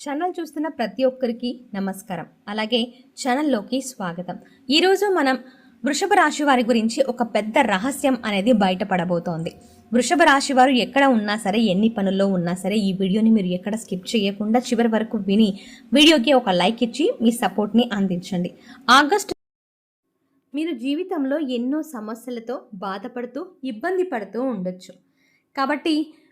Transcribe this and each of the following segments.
Channel చూస్తున్న ప్రతి ఒక్కరికి నమస్కారం. అలాగే ఛానల్లోకి స్వాగతం. ఈరోజు మనం వృషభ రాశి వారి గురించి ఒక పెద్ద రహస్యం అనేది బయటపడబోతోంది. వృషభ రాశి వారు ఎక్కడ ఉన్నా సరే ఎన్ని పనుల్లో ఉన్నా సరే ఈ వీడియోని మీరు ఎక్కడ స్కిప్ చేయకుండా చివరి వరకు విని వీడియోకి ఒక లైక్ ఇచ్చి మీ సపోర్ట్ని అందించండి. ఆగస్టు మీరు జీవితంలో ఎన్నో సమస్యలతో బాధపడుతూ ఇబ్బంది పడుతూ ఉండొచ్చు. కాబట్టి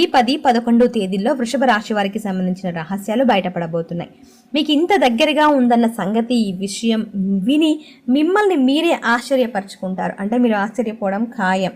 ఈ పది పదకొండు తేదీల్లో వృషభ రాశి వారికి సంబంధించిన రహస్యాలు బయటపడబోతున్నాయి. మీకు ఇంత దగ్గరగా ఉందన్న సంగతి ఈ విషయం విని మిమ్మల్ని మీరే ఆశ్చర్యపరచుకుంటారు. అంటే మీరు ఆశ్చర్యపోవడం ఖాయం.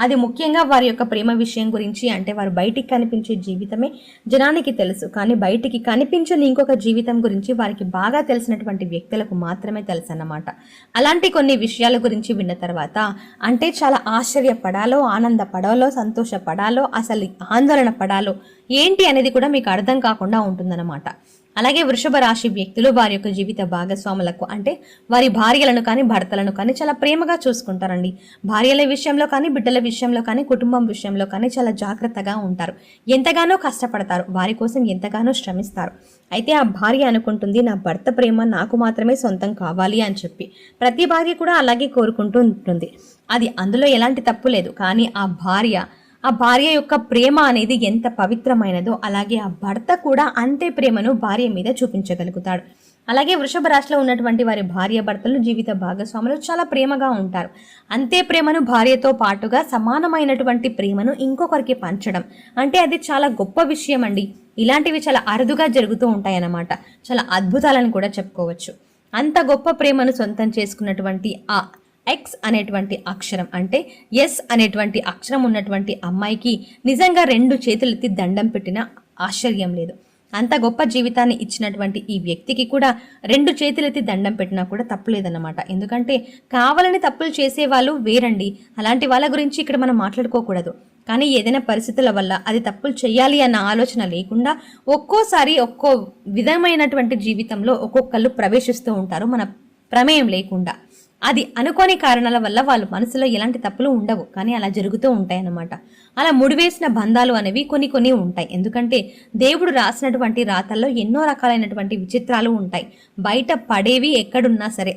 అది ముఖ్యంగా వారి యొక్క ప్రేమ విషయం గురించి అంటే వారు బయటికి కనిపించే జీవితమే జనానికి తెలుసు. కానీ బయటికి కనిపించని ఇంకొక జీవితం గురించి వారికి బాగా తెలిసినటువంటి వ్యక్తులకు మాత్రమే తెలుసు అన్నమాట అలాంటి కొన్ని విషయాల గురించి విన్న తర్వాత అంటే చాలా ఆశ్చర్యపడాలో ఆనందపడాలో సంతోషపడాలో అసలు ఆందోళన పడాలో ఏంటి అనేది కూడా మీకు అర్థం కాకుండా ఉంటుందన్నమాట. అలాగే వృషభ రాశి వ్యక్తులు వారి యొక్క జీవిత భాగస్వాములకు అంటే వారి భార్యలను కానీ భర్తలను కానీ చాలా ప్రేమగా చూసుకుంటారండి. భార్యల విషయంలో కానీ బిడ్డల విషయంలో కానీ కుటుంబం విషయంలో కానీ చాలా జాగ్రత్తగా ఉంటారు. ఎంతగానో కష్టపడతారు. వారి కోసం ఎంతగానో శ్రమిస్తారు. అయితే ఆ భార్య అనుకుంటుంది నా భర్త ప్రేమ నాకు మాత్రమే సొంతం కావాలి అని చెప్పి. ప్రతి భార్య కూడా అలాగే కోరుకుంటూ ఉంటుంది. అది అందులో ఎలాంటి తప్పు లేదు. కానీ ఆ భార్య ఆ భార్య యొక్క ప్రేమ అనేది ఎంత పవిత్రమైనదో అలాగే ఆ భర్త కూడా అంతే ప్రేమను భార్య మీద చూపించగలుగుతాడు. అలాగే వృషభ రాశిలో ఉన్నటువంటి వారి భార్య భర్తలు జీవిత భాగస్వాములు చాలా ప్రేమగా ఉంటారు. అంతే ప్రేమను భార్యతో పాటుగా సమానమైనటువంటి ప్రేమను ఇంకొకరికి పంచడం అంటే అది చాలా గొప్ప విషయం అండి ఇలాంటివి చాలా అరుదుగా జరుగుతూ ఉంటాయన్నమాట. చాలా అద్భుతాలను కూడా చెప్పుకోవచ్చు. అంత గొప్ప ప్రేమను సొంతం చేసుకున్నటువంటి ఆ ఎక్స్ అనేటువంటి అక్షరం అంటే ఎస్ అనేటువంటి అక్షరం ఉన్నటువంటి అమ్మాయికి నిజంగా రెండు చేతులెత్తి దండం పెట్టిన ఆశ్చర్యం లేదు. అంత గొప్ప జీవితాన్ని ఇచ్చినటువంటి ఈ వ్యక్తికి కూడా రెండు చేతులెత్తి దండం పెట్టినా కూడా తప్పులేదన్నమాట ఎందుకంటే కావాలని తప్పులు చేసేవాళ్ళు వేరండి. అలాంటి వాళ్ళ గురించి ఇక్కడ మనం మాట్లాడుకోకూడదు. కానీ ఏదైనా పరిస్థితుల వల్ల అది తప్పులు చేయాలి అన్న ఆలోచన లేకుండా ఒక్కోసారి ఒక్కో విధమైనటువంటి జీవితంలో ఒక్కొక్కళ్ళు ప్రవేశిస్తూ ఉంటారు. మన ప్రమేయం లేకుండా. అది అనుకోని కారణాల వల్ల వాళ్ళ మనసులో ఎలాంటి తప్పులు ఉండవు. కానీ అలా జరుగుతూ ఉంటాయి అన్నమాట అలా ముడివేసిన బంధాలు అనేవి కొన్ని కొన్ని ఉంటాయి. ఎందుకంటే దేవుడు రాసినటువంటి రాతల్లో ఎన్నో రకాలైనటువంటి విచిత్రాలు ఉంటాయి. బయట పడేవి ఎక్కడున్నా సరే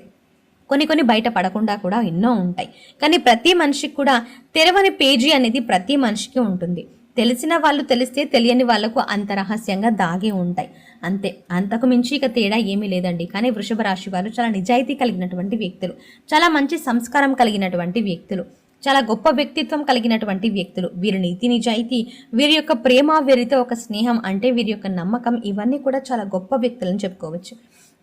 కొన్ని కొన్ని బయట పడకుండా కూడా ఎన్నో ఉంటాయి. కానీ ప్రతి మనిషికి కూడా తెరవని పేజీ అనేది ప్రతి మనిషికి ఉంటుంది. తెలిసిన వాళ్ళు తెలిస్తే తెలియని వాళ్ళకు అంత రహస్యంగా దాగి ఉంటాయి. అంతే. అంతకు మించి ఇక తేడా ఏమీ లేదండి. కానీ వృషభ రాశి వారు చాలా నిజాయితీ కలిగినటువంటి వ్యక్తులు. చాలా మంచి సంస్కారం కలిగినటువంటి వ్యక్తులు. చాలా గొప్ప వ్యక్తిత్వం కలిగినటువంటి వ్యక్తులు. వీరి నీతి నిజాయితీ వీరి యొక్క ప్రేమ వీరితో ఒక స్నేహం అంటే వీరి యొక్క నమ్మకం ఇవన్నీ కూడా చాలా గొప్ప వ్యక్తులని చెప్పుకోవచ్చు.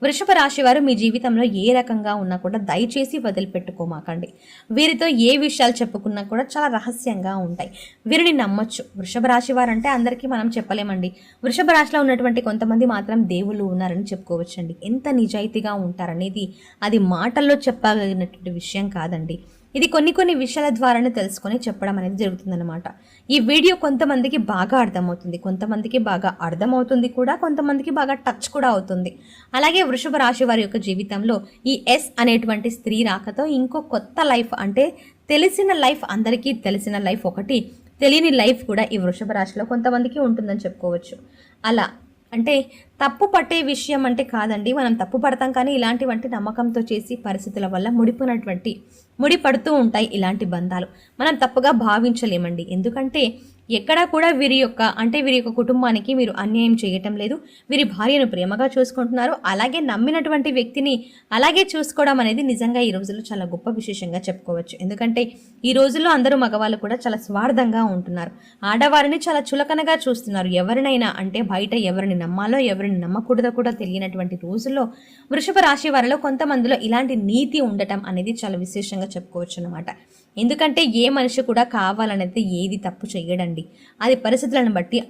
వృషభ రాశి వారు మీ జీవితంలో ఏ రకంగా ఉన్నా కూడా దయచేసి వదిలిపెట్టుకోమాకండి. వీరితో ఏ విషయాలు చెప్పుకున్నా కూడా చాలా రహస్యంగా ఉంటాయి. వీరిని నమ్మొచ్చు. వృషభ రాశి వారు అంటే అందరికీ మనం చెప్పలేమండి. వృషభ రాశిలో ఉన్నటువంటి కొంతమంది మాత్రం దేవుళ్ళు ఉన్నారని చెప్పుకోవచ్చండి. ఎంత నిజాయితీగా ఉంటారనేది అది మాటల్లో చెప్పగలిగినటువంటి విషయం కాదండి. ఇది కొన్ని కొన్ని విషయాల ద్వారానే తెలుసుకొని చెప్పడం అనేది జరుగుతుందన్నమాట. ఈ వీడియో కొంతమందికి బాగా అర్థమవుతుంది కొంతమందికి బాగా అర్థమవుతుంది కూడా కొంతమందికి బాగా టచ్ కూడా అవుతుంది. అలాగే వృషభ రాశి వారి యొక్క జీవితంలో ఈ ఎస్ అనేటువంటి స్త్రీ రాకతో ఇంకో కొత్త లైఫ్ అంటే తెలిసిన లైఫ్ అందరికీ తెలిసిన లైఫ్ ఒకటి తెలియని లైఫ్ కూడా ఈ వృషభ రాశిలో కొంతమందికి ఉంటుందని చెప్పుకోవచ్చు. అలా అంటే తప్పు పట్టే విషయం అంటే కాదండి. మనం తప్పు పడతాం కానీ ఇలాంటివంటి నమ్మకంతో చేసి పరిస్థితుల వల్ల ముడిపోయినటువంటి ముడిపడుతూ ఉంటాయి ఇలాంటి బంధాలు. మనం తప్పుగా భావించలేమండి. ఎందుకంటే ఎక్కడా కూడా వీరి యొక్క అంటే వీరి యొక్క కుటుంబానికి మీరు అన్యాయం చేయటం లేదు. వీరి భార్యను ప్రేమగా చూసుకుంటున్నారు. అలాగే నమ్మినటువంటి వ్యక్తిని అలాగే చూసుకోవడం అనేది నిజంగా ఈ రోజుల్లో చాలా గొప్ప విశేషంగా చెప్పుకోవచ్చు. ఎందుకంటే ఈ రోజుల్లో అందరూ మగవాళ్ళు కూడా చాలా స్వార్థంగా ఉంటున్నారు. ఆడవారిని చాలా చులకనగా చూస్తున్నారు. ఎవరినైనా అంటే బయట ఎవరిని నమ్మాలో ఎవరిని నమ్మకూడదో కూడా తెలియనటువంటి రోజుల్లో వృషభ రాశి వారిలో కొంతమందిలో ఇలాంటి నీతి ఉండటం అనేది చాలా విశేషంగా చెప్పుకోవచ్చు అనమాట ఎందుకంటే ఏ మనిషి కూడా కావాలనైతే ఏది తప్పు చేయడండి అది పరిస్థితులను బట్టి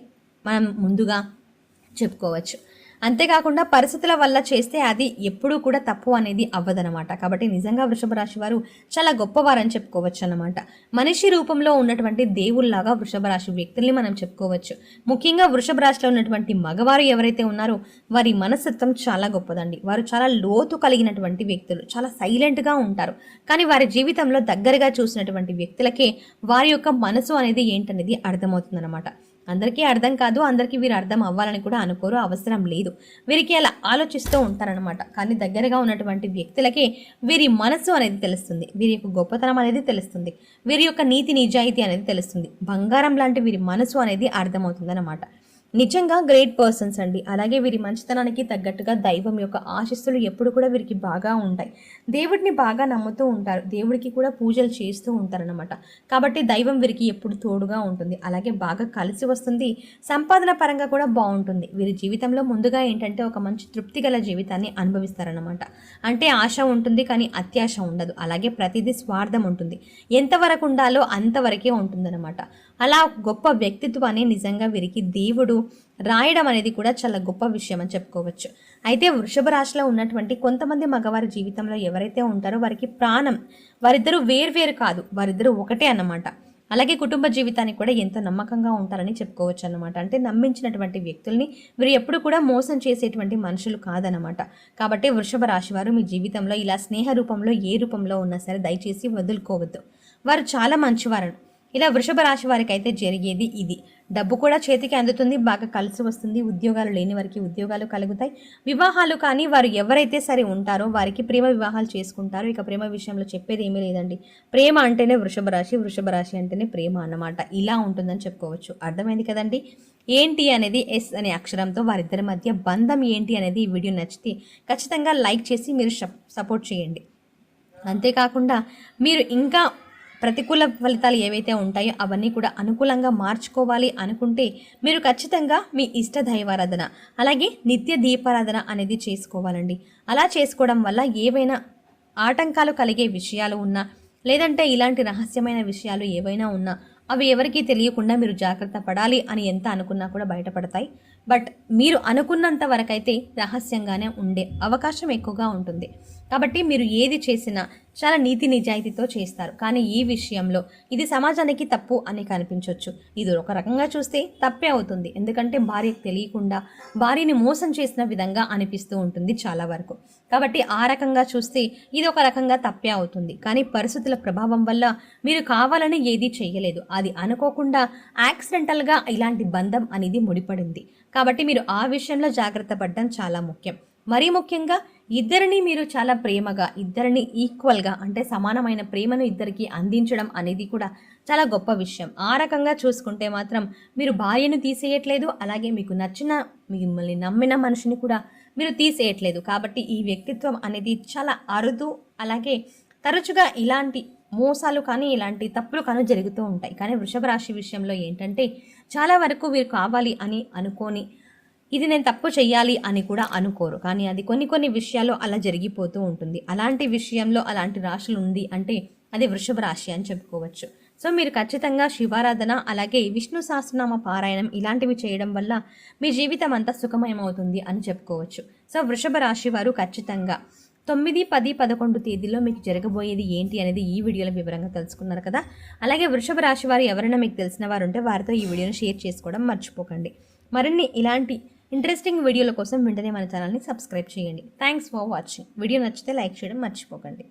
మనం ముందుగా చెప్పుకోవచ్చు. అంతేకాకుండా పరిస్థితుల వల్ల చేస్తే అది ఎప్పుడూ కూడా తప్పు అనేది అవ్వదనమాట కాబట్టి నిజంగా వృషభ రాశి వారు చాలా గొప్పవారని చెప్పుకోవచ్చు అనమాట మనిషి రూపంలో ఉన్నటువంటి దేవుళ్ళాగా వృషభ రాశి వ్యక్తుల్ని మనం చెప్పుకోవచ్చు. ముఖ్యంగా వృషభ రాశిలో ఉన్నటువంటి మగవారు ఎవరైతే ఉన్నారో వారి మనస్తత్వం చాలా గొప్పదండి. వారు చాలా లోతు కలిగినటువంటి వ్యక్తులు చాలా సైలెంట్గా ఉంటారు. కానీ వారి జీవితంలో దగ్గరగా చూసినటువంటి వ్యక్తులకే వారి యొక్క మనసు అనేది ఏంటనేది అర్థమవుతుందన్నమాట. అందరికీ అర్థం కాదు అందరికీ వీరు అర్థం అవ్వాలని కూడా అనుకోరు అవసరం లేదు. వీరికి అలా ఆలోచిస్తూ ఉంటారనమాట కానీ దగ్గరగా ఉన్నటువంటి వ్యక్తులకే వీరి మనసు అనేది తెలుస్తుంది వీరి యొక్క గొప్పతనం అనేది తెలుస్తుంది వీరి యొక్క నీతి నిజాయితీ అనేది తెలుస్తుంది. బంగారం లాంటి వీరి మనసు అనేది అర్థమవుతుంది అనమాట నిజంగా గ్రేట్ పర్సన్స్ అండి. అలాగే వీరి మంచితనానికి తగ్గట్టుగా దైవం యొక్క ఆశస్సులు ఎప్పుడు కూడా వీరికి బాగా ఉంటాయి. దేవుడిని బాగా నమ్ముతూ ఉంటారు. దేవుడికి కూడా పూజలు చేస్తూ ఉంటారనమాట కాబట్టి దైవం వీరికి ఎప్పుడు తోడుగా ఉంటుంది. అలాగే బాగా కలిసి వస్తుంది. సంపాదన పరంగా కూడా బాగుంటుంది. వీరి జీవితంలో ముందుగా ఏంటంటే ఒక మంచి తృప్తి గల జీవితాన్ని అనుభవిస్తారనమాట అంటే ఆశ ఉంటుంది కానీ అత్యాశ ఉండదు. అలాగే ప్రతిదీ స్వార్థం ఉంటుంది. ఎంతవరకు ఉండాలో అంతవరకే ఉంటుందన్నమాట. అలా గొప్ప వ్యక్తిత్వాన్ని నిజంగా వీరికి దేవుడు రాయడం అనేది కూడా చాలా గొప్ప విషయం అని చెప్పుకోవచ్చు. అయితే వృషభ రాశిలో ఉన్నటువంటి కొంతమంది మగవారి జీవితంలో ఎవరైతే ఉంటారో వారికి ప్రాణం వారిద్దరూ వేర్వేరు కాదు వారిద్దరూ ఒకటే అన్నమాట. అలాగే కుటుంబ జీవితానికి కూడా ఎంతో నమ్మకంగా ఉంటారని చెప్పుకోవచ్చు అన్నమాట. అంటే నమ్మించినటువంటి వ్యక్తుల్ని వీరు ఎప్పుడు కూడా మోసం చేసేటువంటి మనుషులు కాదనమాట కాబట్టి వృషభ రాశి వారు మీ జీవితంలో ఇలా స్నేహ రూపంలో ఏ రూపంలో ఉన్నా సరే దయచేసి వదులుకోవద్దు. వారు చాలా మంచివారు ఇలా వృషభ రాశి వారికి అయితే జరిగేది ఇది. డబ్బు కూడా చేతికి అందుతుంది బాగా కలిసి వస్తుంది ఉద్యోగాలు లేని వారికి ఉద్యోగాలు కలుగుతాయి. వివాహాలు కానీ వారు ఎవరైతే సరే ఉంటారో వారికి ప్రేమ వివాహాలు చేసుకుంటారో. ఇక ప్రేమ విషయంలో చెప్పేది ఏమీ లేదండి. ప్రేమ అంటేనే వృషభ రాశి వృషభ రాశి అంటేనే ప్రేమ అన్నమాట. ఇలా ఉంటుందని చెప్పుకోవచ్చు. అర్థమైంది కదండి? ఏంటి అనేది ఎస్ అనే అక్షరంతో వారిద్దరి మధ్య బంధం ఏంటి అనేది ఈ వీడియో నచ్చితే ఖచ్చితంగా లైక్ చేసి మీరు సపోర్ట్ చేయండి. అంతేకాకుండా మీరు ఇంకా ప్రతికూల ఫలితాలు ఏవైతే ఉంటాయో అవన్నీ కూడా అనుకూలంగా మార్చుకోవాలి అనుకుంటే మీరు ఖచ్చితంగా మీ ఇష్ట దైవారాధన అలాగే నిత్య దీపారాధన అనేది చేసుకోవాలండి. అలా చేసుకోవడం వల్ల ఏవైనా ఆటంకాలు కలిగే విషయాలు ఉన్నా లేదంటే ఇలాంటి రహస్యమైన విషయాలు ఏవైనా ఉన్నా అవి ఎవరికీ తెలియకుండా మీరు జాగ్రత్త పడాలి అని ఎంత అనుకున్నా కూడా బయటపడతాయి. బట్ మీరు అనుకున్నంత వరకైతే రహస్యంగానే ఉండే అవకాశం ఎక్కువగా ఉంటుంది. కాబట్టి మీరు ఏది చేసినా చాలా నీతి నిజాయితీతో చేస్తారు. కానీ ఈ విషయంలో ఇది సమాజానికి తప్పు అని కనిపించవచ్చు ఇది ఒక రకంగా చూస్తే తప్పే అవుతుంది. ఎందుకంటే భార్యకు తెలియకుండా భార్యని మోసం చేసిన విధంగా అనిపిస్తూ ఉంటుంది చాలా వరకు. కాబట్టి ఆ రకంగా చూస్తే ఇది ఒక రకంగా తప్పే అవుతుంది. కానీ పరిస్థితుల ప్రభావం వల్ల మీరు కావాలని ఏది చేయలేదు. అది అనుకోకుండా యాక్సిడెంటల్గా ఇలాంటి బంధం అనేది ముడిపడింది. కాబట్టి మీరు ఆ విషయంలో జాగ్రత్త పడడం చాలా ముఖ్యం. మరీ ముఖ్యంగా ఇద్దరిని మీరు చాలా ప్రేమగా ఇద్దరిని ఈక్వల్గా అంటే సమానమైన ప్రేమను ఇద్దరికి అందించడం అనేది కూడా చాలా గొప్ప విషయం. ఆ రకంగా చూసుకుంటే మాత్రం మీరు భార్యను తీసేయట్లేదు అలాగే మీకు నచ్చిన మిమ్మల్ని నమ్మిన మనిషిని కూడా మీరు తీసేయట్లేదు. కాబట్టి ఈ వ్యక్తిత్వం అనేది చాలా అరుదు అలాగే తరచుగా ఇలాంటి మోసాలు కానీ ఇలాంటి తప్పులు కానీ జరుగుతూ ఉంటాయి. కానీ వృషభ రాశి విషయంలో ఏంటంటే చాలా వరకు వీరు కావాలి అని అనుకొని ఇది నేను తప్పు చెయ్యాలి అని కూడా అనుకోరు. కానీ అది కొన్ని కొన్ని విషయాల్లో అలా జరిగిపోతూ ఉంటుంది. అలాంటి విషయంలో అలాంటి రాశులు ఉంది అంటే అది వృషభ రాశి అని చెప్పుకోవచ్చు. సో మీరు ఖచ్చితంగా శివారాధన అలాగే విష్ణు సహస్రనామ పారాయణం ఇలాంటివి చేయడం వల్ల మీ జీవితం అంతా సుఖమయమవుతుంది అని చెప్పుకోవచ్చు. సో వృషభ రాశి వారు ఖచ్చితంగా తొమ్మిది పది పదకొండు తేదీలో మీకు జరగబోయేది ఏంటి అనేది ఈ వీడియోలో వివరంగా తెలుసుకున్నారు కదా. అలాగే వృషభ రాశి వారు ఎవరైనా మీకు తెలిసిన వారు ఉంటే వారితో ఈ వీడియోని షేర్ చేసుకోవడం మర్చిపోకండి. మరిన్ని ఇలాంటి ఇంట్రెస్టింగ్ వీడియోల కోసం వెంటనే మన ఛానల్ని సబ్స్క్రైబ్ చేయండి. థ్యాంక్స్ ఫర్ వాచింగ్ వీడియో నచ్చితే లైక్ చేయడం మర్చిపోకండి.